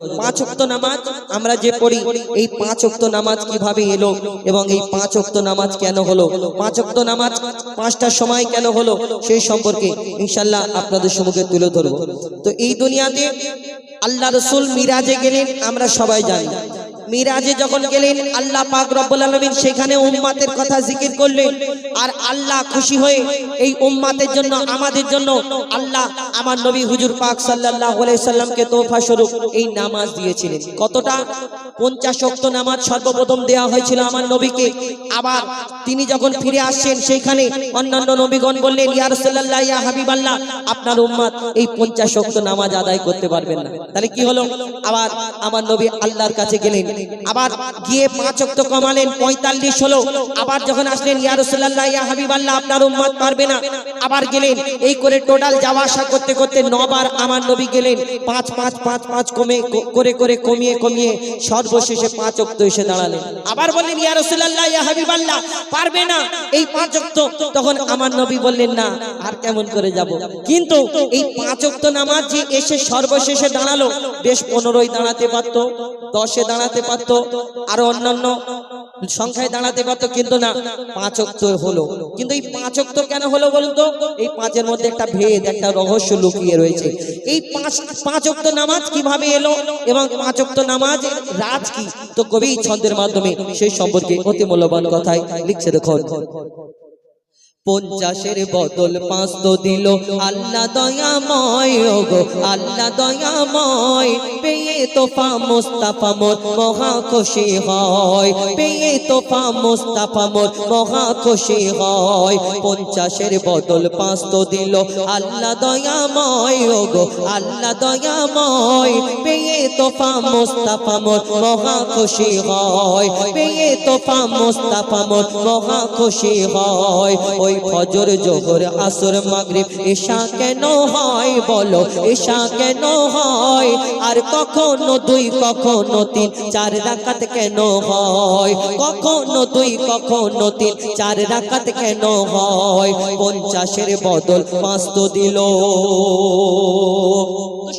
পাঁচ অক্ত নামাজ আমরা যে পড়ি, এই পাঁচ অক্ত নামাজ কীভাবে এলো এবং এই পাঁচ অক্ত নামাজ কেন হলো? পাঁচ অক্ত নামাজ পাঁচটার সময় কেন হলো? সেই সম্পর্কে ইনশাল্লাহ আপনাদের সম্মুখে তুলে ধরব। তো এই দুনিয়াতে আল্লাহ রসুল মিরাজে গেলেন, আমরা সবাই জানি। মিরাজে যখন গেলেন, আল্লাহ পাক রব্বুল আলামিন সেখানে উম্মাতের কথা জিকির করলেন। আর আল্লাহ খুশি হয়ে এই উম্মাতের জন্য, আমাদের জন্য আল্লাহ আমার নবী হুজুর পাক আলাইহি সাল্লামকে তোফা স্বরূপ এই নামাজ দিয়েছিলেন। কতটা? পঞ্চাশ ওয়াক্ত নামাজ সর্বপ্রথম দেওয়া হয়েছিল আমার নবীকে। আবার তিনি যখন ফিরে আসছেন সেইখানে অন্যান্য নবীগণ বললেন, ইয়া রাসূলুল্লাহ, ইয়া হাবিবাল্লাহ, আপনার উম্মাত এই পঞ্চাশ ওয়াক্ত নামাজ আদায় করতে পারবেন না। তাহলে কি হলো? আবার আমার নবী আল্লাহর কাছে গেলেন। আবার গিয়ে পাঁচ ওয়াক্ত কমালেন, পঁয়তাল্লিশ হলো। আবার যখন আসলেন, ইয়া রাসূলুল্লাহ, ইয়া হাবিবাল্লাহ, আপনার উম্মত পারবে না। আবার গেলেন, এই করে টোটাল যাওয়া আসা করতে করতে নবার আমার নবী গেলেন। পাঁচ পাঁচ পাঁচ পাঁচ কমে করে করে, কমিয়ে কমিয়ে সর্বশেষে পাঁচ ওয়াক্ত এসে দাঁড়ালেন। আবার বললেন, ইয়া রাসূলুল্লাহ, ইয়া হাবিবাল্লাহ, পারবে না। এই পাঁচ ওয়াক্ত, তখন আমার নবী বললেন, না, আর কেমন করে যাব? কিন্তু এই পাঁচ ওয়াক্ত নামাজ যে এসে সর্বশেষে দাঁড়াল, বেশ পনেরোই দাঁড়াতে পারতো, দশে দাঁড়াতে পারতো, আরও অন্যান্য সংখ্যায় দাঁড়াতে পারতো, কিন্তু না, পাঁচ অক্ত হলো। কিন্তু এই পাঁচ অক্ত কেন হলো বলুন তো? এই পাঁচের মধ্যে একটা ভেদ, একটা রহস্য লুকিয়ে রয়েছে। এই পাঁচ পাঁচ অক্ত নামাজ কীভাবে এলো এবং পাঁচ অক্ত নামাজ রাজ কি? তো কবি ছন্দের মাধ্যমে সেই সম্পর্কে অতি মূল্যবান কথায় লিখছে দেখুন। পঞ্চাশের বদল পাঁচ তো দিল। আল্লাহ দয়াময় ওগো আল্লাহ দয়াময়। পেয়ে তোফা মুস্তাফা মোর মহা খুশি হয়। পেয়ে তোফা মুস্তাফা মোর মহা খুশি হয়। পঞ্চাশের বদল পাঁচ তো দিল। আল্লাহ দয়াময় ওগো আল্লাহ দয়াময়। পেয়ে তোফা মুস্তাফা মোর মহা খুশি হয়। পেয়ে তোফা মুস্তাফা মোর মহা খুশি হয়। ওই ফজর, জোহর, আসর, মাগরিব, ঈশা কেন হয় বলো? ঈশা কেন হয়? আর কখনো দুই, কখনো তিন, চার রাকাত কেন হয়? কখনো দুই, কখনো তিন, চার রাকাত কেন হয়? পঞ্চাশের বদল পাঁচ তো দিল।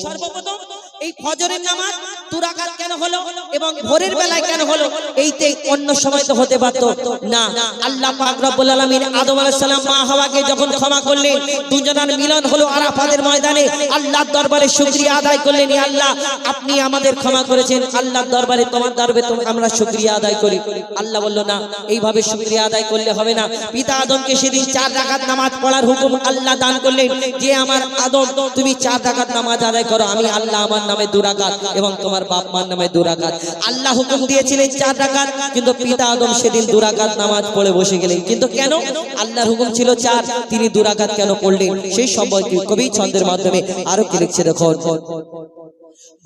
সর্বপ্রথম এই ফজরের নামাজ তুরাকাত কেন হলো এবং ভোরের বেলায় কেন হলো? এইতে অন্য সময় তো হতে পারতো। না, আল্লাহ পাক রব্বুল আলামিন আদম আলাইহিস সালাম মা হাওয়াকে যখন ক্ষমা করলেন, দুজনের মিলন হলো আরাফাতের ময়দানে। আল্লাহর দরবারে শুকরিয়া আদায় করলেন ইয়া আল্লাহ, আপনি আমাদের ক্ষমা করেছেন। আল্লাহর দরবারে তোমার দরবারে আমরা শুকরিয়া আদায় করি। আল্লাহ বলল, না, এইভাবে শুকরিয়া আদায় করলে হবে না। পিতা আদমকে সেদিন চার রাকাত নামাজ পড়ার হুকুম আল্লাহ দান করলেন, যে আমার আদম, তুমি চার রাকাত নামাজ আদায় করো, আমি আল্লাহ আমার নামে দুরাকাত এবং তোমার বাপ মার নামে দুরাকাত আল্লাহ হুকুম দিয়েছিলেন চার রাকাত, কিন্তু পিতা আদম সেদিন দুরাকাত নামাজ পড়ে বসে গেলেন। কিন্তু কেন? আল্লাহর হুকুম ছিল চার, তিনি দুরাকাত কেন পড়লেন সেই সম্পর্কে কবি ছন্দের মাধ্যমে আরও কি লিখছে দেখো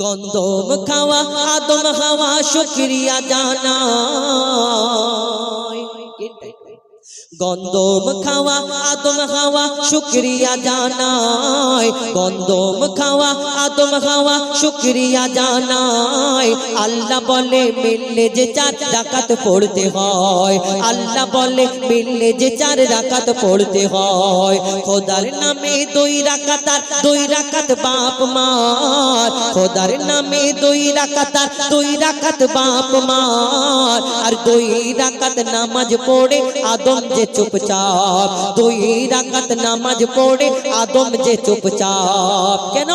গন্ধম খাওয়া, আদম হাওয়া শুক্রিয়া জানা গন্ধম খাওয়া আদম খাওয়া, শুক্রিয়া জানাই। গন্ধম খাওয়া আদম খাওয়া, শুক্রিয়া জানাই। আল্লাহ বলে, মিললে যে চার ডাকাত পড়তে হয়। আল্লাহ বলে, মিললে যে চার ডাকাত পড়তে হয়। খোদার নামে দুই রাকাতার দুই রাকাত বাপ মার। খোদার নামে দুই রাকাতার দুই রাকাত বাপ মার। আর দুই রাকাত নামাজ পড়ে আদম যে চুপচাপ। দুই রাকাত নামাজ পড়ে আদম যে চুপচাপ। কেন?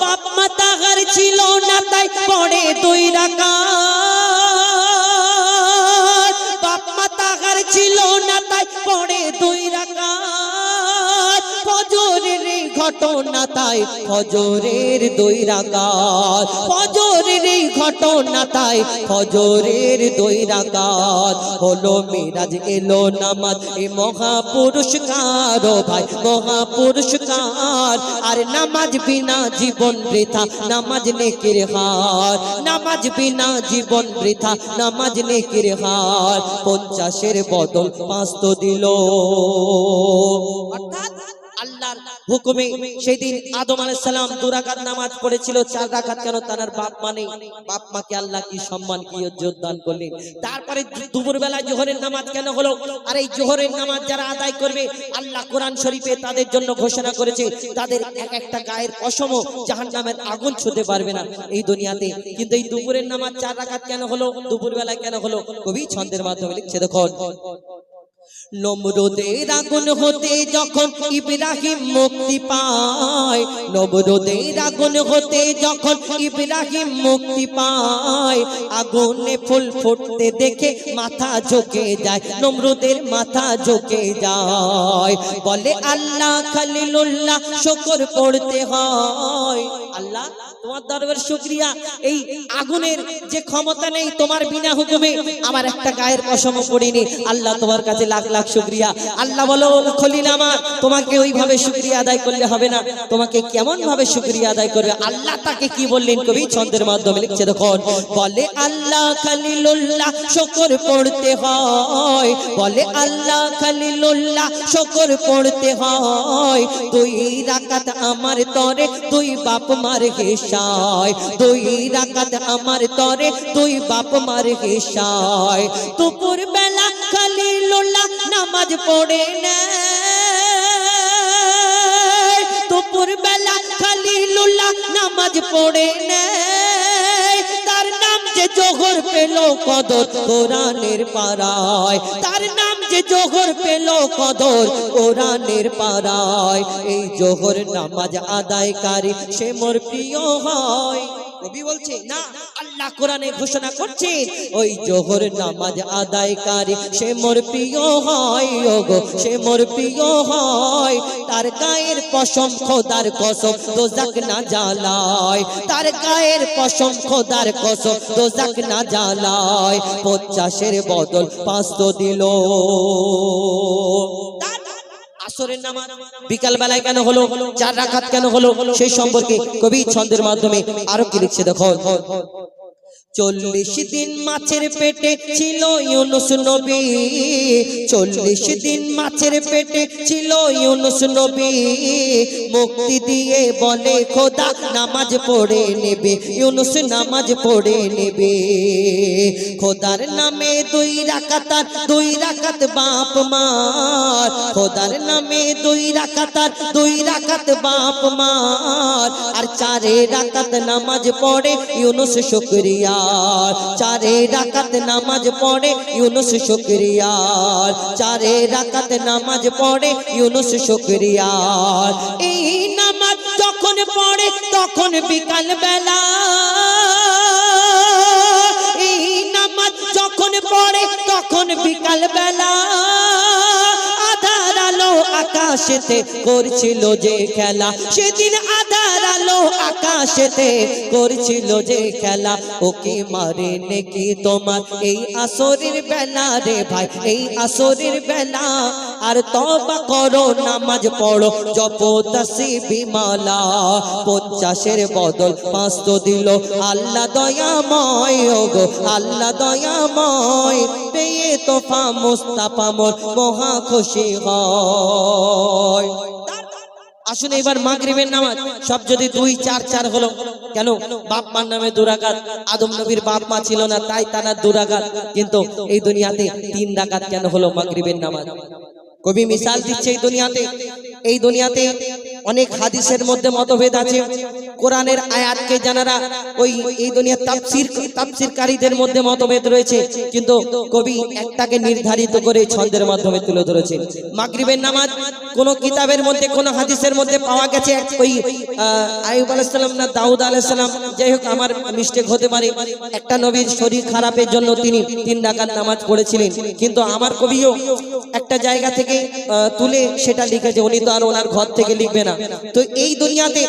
বাপ মাতা ঘর ছিল না, তাই পড়ে দুই রাকাত। বাপ মাতা ঘর ছিল না, তাই পড়ে দুই রাকাত। ফজরের ঘটনা, তাই ফজরের দুই রাকাত। ফজরের এই ঘটনা তাই ফজরের দুই রাকাত। হলো মিরাজ, এলো নামাজ। এ মহা পুরস্কার ও ভাই মহা পুরস্কার আর নামাজ বিনা জীবন বৃথা, নামাজ নেকির হার। নামাজ বিনা জীবন বৃথা, নামাজ নেকির হার। পঞ্চাশের বদল পাঁচ তো দিল। অর্থাৎ হুকুমে সেদিন আদম সালাম দু রাকাত নামাজ পড়েছিল, চার রাকাত কেন তার বাপ মানে বাপ মাকে আল্লাহ কি সম্মান, কি ইজ্জত দান করলেন? তারপরে দুপুর বেলা জোহরের নামাজ কেন হলো? আর এই জোহরের নামাজ যারা আদায় করবে, আল্লাহ কোরআন শরীফে তাদের জন্য ঘোষণা করেছে, তাদের এক একটা গায়ের পশম জাহান্নামের আগুন ছুতে পারবে না। এই দুনিয়াতে কিন্তু এই দুপুরের নামাজ চার রাকাত কেন হলো? দুপুর বেলা কেন হলো? কবি ছন্দের মাধ্যমে লিখছে, দেখুন। নমরুদের আগুন হতে যখন ইব্রাহিম মুক্তি পায়, নমরুদের আগুন হতে যখন ইব্রাহিম মুক্তি পায়, আগুনে ফুল ফুটতে দেখে মাথা ঝুঁকে যায় মাথা ঝুঁকে যায়। বলে আল্লাহ শুকর পড়তে হয়। আল্লাহ, তোমার দরবার শুক্রিয়া। এই আগুনের যে ক্ষমতা নেই, তোমার বিনা হুকুমে আমার একটা গায়ের পশম পড়িনি। আল্লাহ তোমার কাছে লাখ লাখ শুক্রিয়া। আল্লাহ বলো খলিল আমার, তোমাকে ওইভাবে শুক্রিয়া আদায় করলে হবে না। তোমাকে কেমন ভাবে শুক্রিয়া আদায় করবে? আল্লাহ তাকে কি বললেন কবি? ছন্দের মাধ্যমে লিখছে দেখুন বলে আল্লাহ খালিলুল্লাহ, শুকর পড়তে হয়। বলে আল্লাহ খালিলুল্লাহ, শুকর পড়তে হয়। দুই রাকাত আমার তরে, দুই বাপ মার হেসায়। দুই রাকাত আমার তরে, দুই বাপ মার হেসায়। দুপুর বেলা নামাজ পড়ে নেয়। দুপুর বেলা খালিলুল্লাহ নামাজ পড়ে নেয়। তার নাম যে জোহর পেল কদর কোরআনের পাড়ায়। তার নাম যে জোহর পেল কদর কোরআনের পাড়ায়। এই জোহর নামাজ আদায়কারী সে মোর প্রিয় হয়। কবি বলছে, না আল্লাহ কোরআনে ঘোষণা করছে, ওই জোহর নামাজ আদায়কারী, সে মোর প্রিয় হয়, ওগো, সে মোর প্রিয় হয়। তার গায়ের পশম খোদার কসম, দোজাক না জ্বালায়। তার গায়ের পশম খোদার কসম, দোজাক না জ্বালায়। পঞ্চাশের বদল পাঁচশো দিল। আসরের বিকাল বেলায় কেন হলো? চার রাখাত কেন হলো? সেই সম্পর্কে কবি ছন্দের মাধ্যমে আরও কি লিখছে দেখো চল্লিশ দিন মাছের পেটে ছিল ইউনুস নবী। চল্লিশ দিন মাছের পেটে ছিল ইউনুস নবী। মুক্তি দিয়ে বলে, খোদা, নামাজ পড়ে নেবে। ইউনুস নামাজ পড়ে নেবে। খোদার নামে দুই রাকাতার দুই রাকাত বাপ মার। খোদার নামে দুই রাকাতার দুই রাকাত বাপ মার। আর চারে রাকাত নামাজ পড়ে ইউনুস শুকরিয়া চারে রাকাত নামাজ পড়ে ইউনুস শুক্রিয়ার। চারে রাকাত নামাজ পড়ে ইউনুস শুকরিয়ার। এই নামাজ যখন পড়ে তখন বিকাল বেলা। এই নামাজ যখন পড়ে তখন বিকাল বেলা। আকাশেতে করছিল যে খেলা, সেদিন আধার আলো আকাশেতে করছিল যে খেলা। ওকে মারে নাকি তোমার? এই আসরের বেলা রে ভাই, এই আসরের বেলা আর তবা করো, নামাজ পড়ো। জপ দশি বিমালা পঞ্চাশের বদল পাঁচশো দিল। আল্লাহ দয়াময় ওগো আল্লাহ দয়াময়। পেয়ে তোফা মুস্তাফা মোর, মহা খুশি হয়। আসুন এবার মাগরিবের নামাজ। সব যদি দুই, চার চার হলো, কেন? বাপ মার নামে দুরাকাত আদম নবীর বাপ মা ছিল না, তাই তারা দুরাকাত কিন্তু এই দুনিয়াতে তিন ডাকাত কেন হলো মাগরিবের নামাজ? কবি মিশাল দিচ্ছে এই দুনিয়াতে। এই দুনিয়াতে অনেক হাদিসের মধ্যে মতভেদ আছে। কোরআনের আয়াতকে জানারা ওই, এই দুনিয়ার তাফসির, তাফসিরকারীদের মধ্যে মতভেদ রয়েছে। কিন্তু কবি একটাকে নির্ধারিত করে ছন্দের মাধ্যমে তুলে ধরেছে। মাগরিবের নামাজ কোন কিতাবের মধ্যে কোন হাদিসের মধ্যে পাওয়া গেছে ওই আহ, আইয়ুব আলাইহিস সালাম না দাউদ আলাইহিস সালাম। যাই হোক আমার মিস্টেক হতে পারে। একটা নবীর শরীর খারাপের জন্য তিনি তিন রাকাত নামাজ পড়েছিলেন। কিন্তু আমার কবিও একটা জায়গা থেকে তুলে সেটা লিখেছে। উনি তো আর ওনার ঘর থেকে লিখবে না। তো এই দুনিয়াতে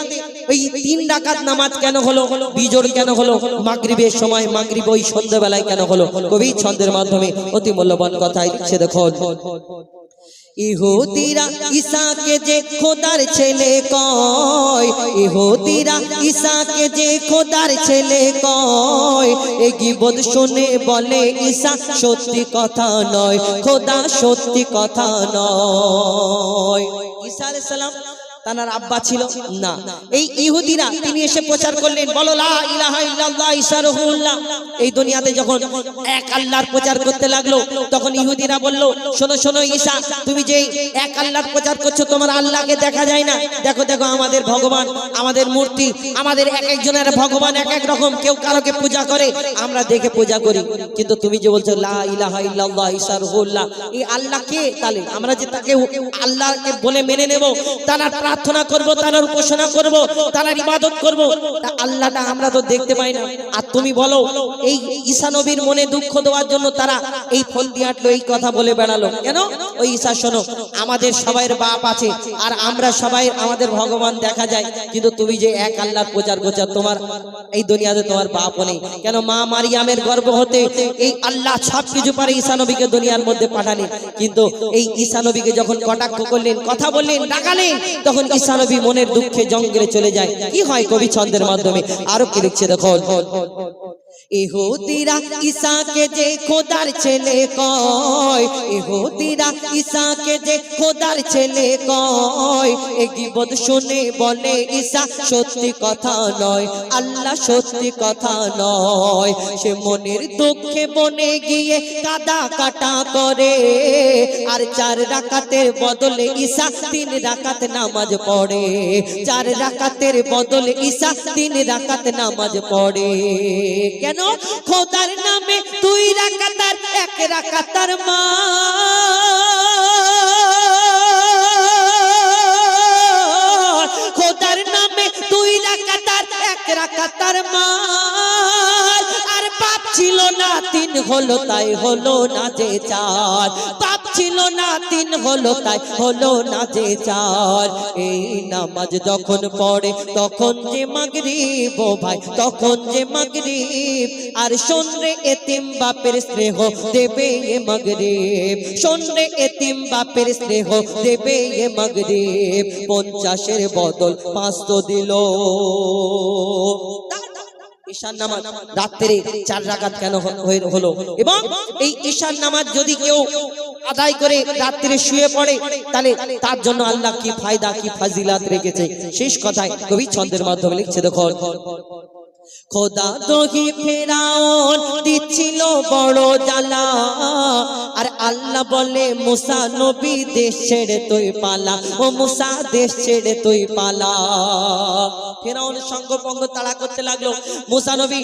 ওই তিন রাকাত নামাজ কেন হলো? বিজোড় কেন হলো? মাগরিবের সময় মাগরিব ওই সন্ধ্যাবেলায় কেন হলো? কবি ছন্দের মাধ্যমে অতি মূল্যবান কথাই সে দেখুন। ইহুদিরা ঈশাকে যে খোদার ছেলে কয়, ইহুদিরা ঈশাকে যে খোদার ছেলে কয়, এ গিবদ শুনে বলে, ঈশা সত্যি কথা নয়, খোদা সত্যি কথা নয়। ঈশা আলাইহিস সালাম তার আব্বা ছিল? না। এই ইহুদিরা তিনি এসে প্রচার করলেন, বলো এই দুনিয়াতে যখন এক আল্লাহর প্রচার করতে লাগল, তখন ইহুদিরা বলল, শোনো শোনো ঈসা তুমি যে এক আল্লাহর প্রচার করছ, তোমার আল্লাহকে দেখা যায় না। দেখো দেখো, আমাদের ভগবান, আমাদের মূর্তি, আমাদের এক একজনের ভগবান এক এক রকম, কেউ কারোকে পূজা করে, আমরা দেখে পূজা করি। কিন্তু তুমি যে বলছো, লা ইলাহা ইল্লাল্লাহ ঈসা রুহুল্লাহ এই আল্লাহ কে? তাহলে আমরা যে তাকে আল্লাহকে বলে মেনে নেব, তার প্রার্থনা করব তার উপাসনা করব তার ইবাদত করব। তা আল্লাহটা আমরা তো দেখতে পাই না। আর তুমি বলো, এই ঈসা নবীর মনে দুঃখ দেওয়ার জন্য তারা এই ফল দিয়ে আটলো, এই কথা বলে বেড়ালো। কেন? ওই ঈসা শোনো, আমাদের সবাইয়ের বাপ আছে, আর আমরা সবাই, আমাদের ভগবান দেখা যায়। কিন্তু তুমি যে এক আল্লাহর প্রচার করছ তোমার এই দুনিয়াতে তোমার বাপ নেই। কেন? মা মারিয়ামের গর্ব হতে এই আল্লাহ সব কিছু পারে ঈসা নবীকে দুনিয়ার মধ্যে পাঠালেন। কিন্তু এই ঈসা নবীকে যখন কটাক্ষ করলেন, কথা বললেন ডাকালেন তখন মনের দুঃখে জঙ্গলে চলে যায়। কি হয় কবি ছন্দের মাধ্যমে? আরও কি লিখছে দেখো ইহুদিরা ঈসাকে যে খোদার ছেলে কয়, ইহুদিরা ঈসাকে যে খোদার ছেলে কয়। এ গিবত শুনে বলে ঈসা সত্যি কথা নয়, আল্লাহ সত্যি কথা নয়। সে মনের দুঃখে বনে গিয়ে কাদা কাটা করে। আর চার রাকাতের বদলে ঈসা তিন রাকাত নামাজ পড়ে। চার রাকাতের বদলে ঈসা তিন রাকাত নামাজ পড়ে। খোদার নামে তুই রাকাতার এক রাকাতার মা। খোদার নামে তুই রাকাতার এক রাকাতার মা। ছিল না, তিন হলো তাই হলো না যে চার। পাপ ছিল না, তিন হলো তাই হলো না যে চার। এই নামাজ যখন পড়ে, তখন যে মাগরিব, ও ভাই, তখন যে মাগরিব। আর শোনরে এতিম বাপের স্নেহ দেবে এ মাগরিব। শোনরে এতিম বাপের স্নেহ দেবে এ মাগরিব। পঞ্চাশের বদল পাঁচশো দিল। ঈশান নামাজ রাত্রে চার রাকাত কেন হলো? এবং এই ঈশান নামাজ যদি কেউ আদায় করে রাত্রে শুয়ে পড়ে তাহলে তার জন্য আল্লাহ কি ফায়দা কি ফাজিলাত রেখেছে? শেষ কথায় কবি ছন্দের মাধ্যমে লিখছে দেখো খোদা দহি ফেরাউন দিচ্ছিল বড় জ্বালা। আর আল্লাহ বলে মুসা নবী দেশ ছেড়ে তুই পালা। ও মুসা দেশ ছেড়ে তুই পালা। ফেরাউন সঙ্গ পঙ্গ তাড়া করতে লাগল। মুসা নবী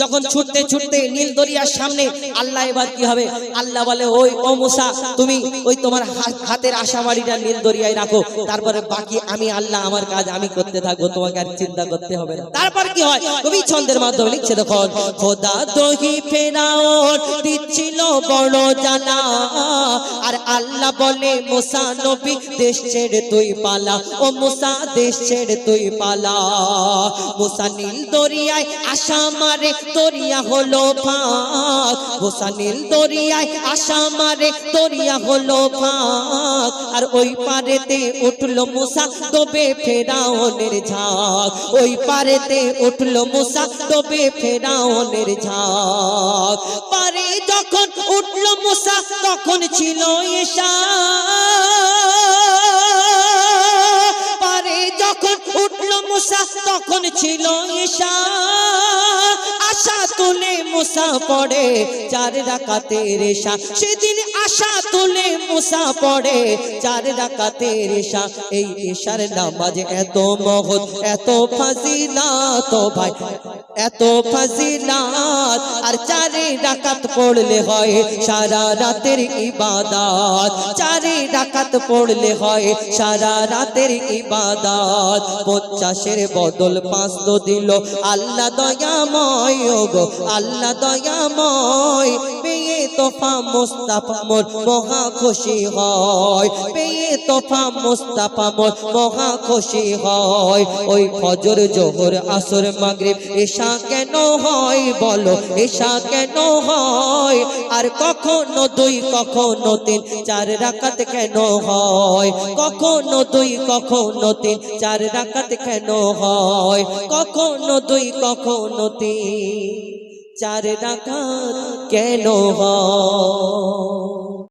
যখন ছুটতে ছুটতে নীল দরিয়ার সামনে আল্লাহ এবার কি হবে? আল্লাহ বলে, ওই, ও মুসা, তুমি ওই তোমার হাতের আশাবাড়িটা নীল দরিয়ায় রাখো। তারপরে বাকি আমি আল্লাহ আমার কাজ আমি করতে থাকব, তোমাকে আর চিন্তা করতে হবে না। তারপর কি হয়? কবি ছন্দের মাধ্যমে লিখছে, দেখো, খোদা দহি দিচ্ছিল বড় জানা, আর আল্লাহ বলে, মোসা নবী, দেশ ছেড়ে তুই পালা। ও মুসা, দেশ ছেড়ে তুই পালা। মোসা নীল দরিয়ায় আশা মারে, দরিয়া হলো ফাঁক। মুসা নীল দরিয়ায় আশা মারে, দরিয়া হলো ফাঁক। আর ওই পারেতে উঠল মুসা, তবে ফেরাউনের ঝাঁক। ওই পারেতে উঠল মুসা, তবে ফেরাউনের ঝাঁক। পারে যখন উঠল মোসা, তখন ছিল পারে যখন উঠল মুসা, তখন ছিল ঈশা। আশা তুলে মুসা পড়ে চার রাকাতের ঈশা। সেদিন আশা তুলে মুসা পড়ে চার রাকাতের ঈশা। এই ঈশার নামাজ এত মহৎ, এত ফাজিলাত ও ভাই। এত ফাজিলাত, আর চারে রাকাত পড়লে হয় সারা রাতের ইবাদত। চারে রাকাত পড়লে হয় সারা রাতের ইবাদত। পঞ্চাশের বদল পাঁচশো দিল, আল্লাহ দয়াময় গো আল্লাহ দয়াময়। পেয়ে তোফা মুস্তাফা মোর মহা খুশি হয়, পেয়ে তোফা মুস্তাফা মোর মহা খুশি হয়। ওই ফজর, জোহর, আসর, মাগরিব এশা কেন হয় বলো? এশা কেন হয়? আর কখনো দুই, কখনো তিন, চার রাকাত কেন হয়? কখনো দুই, কখনো তিন, চার রাকাত কেন হয়? কখনো দুই, কখনো তিন, চার রাকাত কেন হয়?